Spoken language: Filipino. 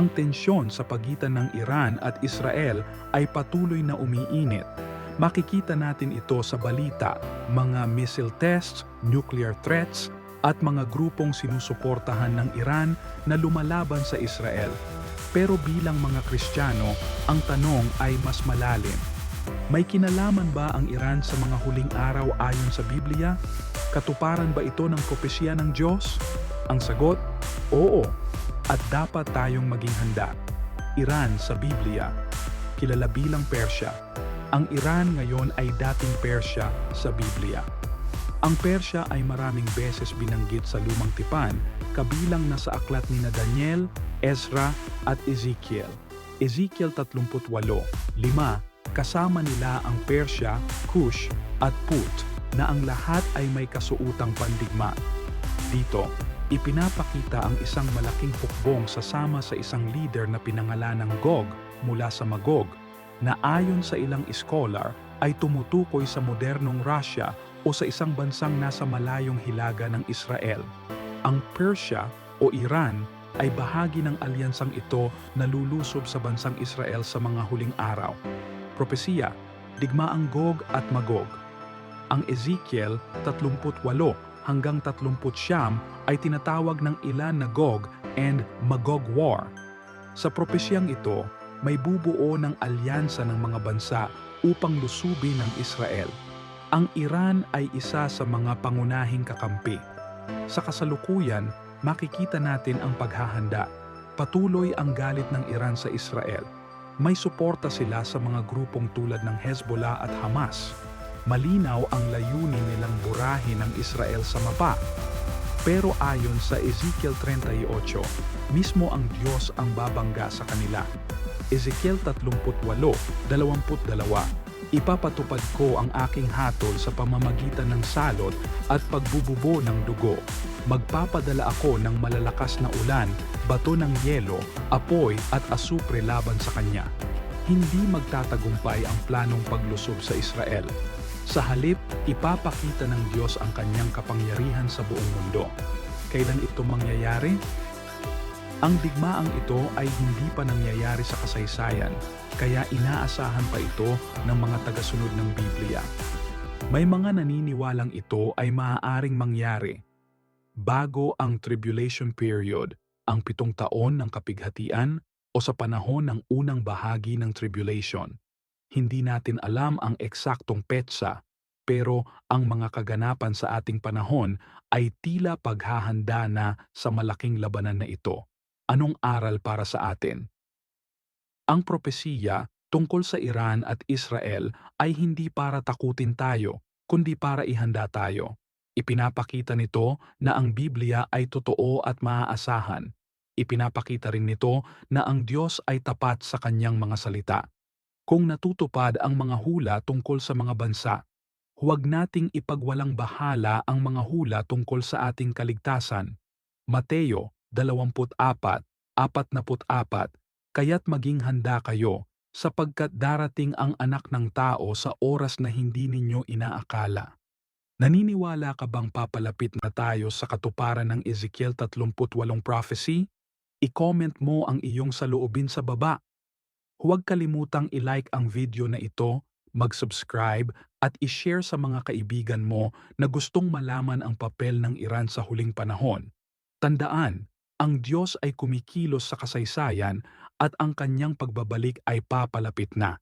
Ang tensyon sa pagitan ng Iran at Israel ay patuloy na umiinit. Makikita natin ito sa balita, mga missile tests, nuclear threats, at mga grupong sinusuportahan ng Iran na lumalaban sa Israel. Pero bilang mga Kristiyano, ang tanong ay mas malalim. May kinalaman ba ang Iran sa mga huling araw ayon sa Biblia? Katuparan ba ito ng propesya ng Diyos? Ang sagot, oo. At dapat tayong maging handa. Iran sa Biblia, kilala bilang Persya. Ang Iran ngayon ay dating Persya sa Biblia. Ang Persya ay maraming beses binanggit sa lumang tipan, kabilang na sa aklat ni na Daniel, Ezra at Ezekiel. Ezekiel 38, 5, kasama nila ang Persya, Cush at Put na ang lahat ay may kasuutang pandigma. Dito, ipinapakita ang isang malaking hukbong sasama sa isang leader na pinangalan ng Gog mula sa Magog na ayon sa ilang scholar ay tumutukoy sa modernong Russia o sa isang bansang nasa malayong hilaga ng Israel. Ang Persia o Iran ay bahagi ng alyansang ito na lulusob sa bansang Israel sa mga huling araw. Propesiya, digmaang Gog at Magog. Ang Ezekiel 38 hanggang 39 ay tinatawag ng ilan na Gog and Magog War. Sa propesiyang ito, may bubuo ng alyansa ng mga bansa upang lusubin ng Israel. Ang Iran ay isa sa mga pangunahing kakampi. Sa kasalukuyan, makikita natin ang paghahanda. Patuloy ang galit ng Iran sa Israel. May suporta sila sa mga grupong tulad ng Hezbollah at Hamas. Malinaw ang layunin nilang burahin ng Israel sa mapa. Pero ayon sa Ezekiel 38, mismo ang Diyos ang babangga sa kanila. Ezekiel 38, 22, Ipapatupad ko ang aking hatol sa pamamagitan ng salot at pagbububo ng dugo. Magpapadala ako ng malalakas na ulan, bato ng yelo, apoy at asupre laban sa kanya. Hindi magtatagumpay ang planong paglusob sa Israel. Sa halip, ipapakita ng Diyos ang kanyang kapangyarihan sa buong mundo. Kailan ito mangyayari? Ang digmaang ito ay hindi pa nangyayari sa kasaysayan, kaya inaasahan pa ito ng mga tagasunod ng Biblia. May mga naniniwalang ito ay maaaring mangyari bago ang tribulation period, ang pitong taon ng kapighatian o sa panahon ng unang bahagi ng tribulation. Hindi natin alam ang eksaktong petsa, pero ang mga kaganapan sa ating panahon ay tila paghahanda na sa malaking labanan na ito. Anong aral para sa atin? Ang propesiya tungkol sa Iran at Israel ay hindi para takutin tayo, kundi para ihanda tayo. Ipinapakita nito na ang Biblia ay totoo at maaasahan. Ipinapakita rin nito na ang Diyos ay tapat sa kanyang mga salita. Kung natutupad ang mga hula tungkol sa mga bansa, huwag nating ipagwalang bahala ang mga hula tungkol sa ating kaligtasan. Mateo 24, 44, kaya't maging handa kayo, sapagkat darating ang anak ng tao sa oras na hindi ninyo inaakala. Naniniwala ka bang papalapit na tayo sa katuparan ng Ezekiel 38 prophecy? I-comment mo ang iyong saloobin sa baba. Huwag kalimutang i-like ang video na ito, mag-subscribe at i-share sa mga kaibigan mo na gustong malaman ang papel ng Iran sa huling panahon. Tandaan, ang Diyos ay kumikilos sa kasaysayan at ang kanyang pagbabalik ay papalapit na.